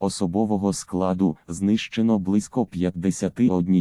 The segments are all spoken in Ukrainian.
Особового складу знищено близько 51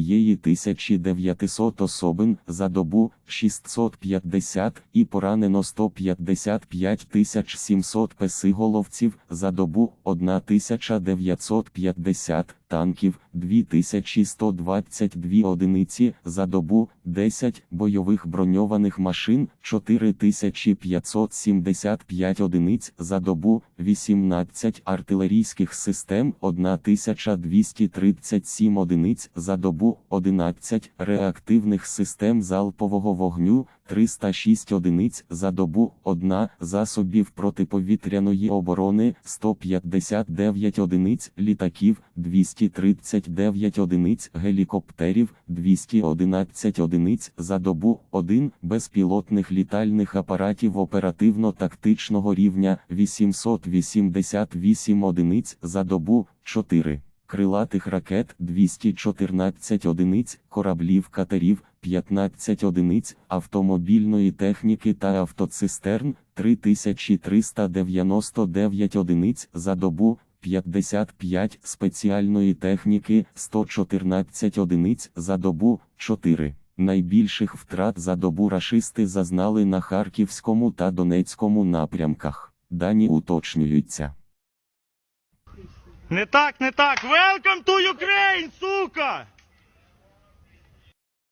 900 особин за добу 650 і поранено 155 700 песиголовців за добу 1950 танків 2122 одиниці за добу 10 бойових броньованих машин 4575 одиниць за добу 18 артилерійських систем 1237 одиниць за добу 11 реактивних систем залпового вогню 306 одиниць за добу 1 засобів протиповітряної оборони 159 одиниць літаків 239 одиниць гелікоптерів 211 одиниць за добу 1 безпілотних літальних апаратів оперативно-тактичного рівня 888 одиниць за добу 4 крилатих ракет 214 одиниць, кораблів катерів 15 одиниць, автомобільної техніки та автоцистерн 3399 одиниць за добу, 55 спеціальної техніки 114 одиниць за добу, 4. Найбільших втрат за добу рашисти зазнали на Харківському та Донецькому напрямках. Дані уточнюються. Не так, не так. Welcome to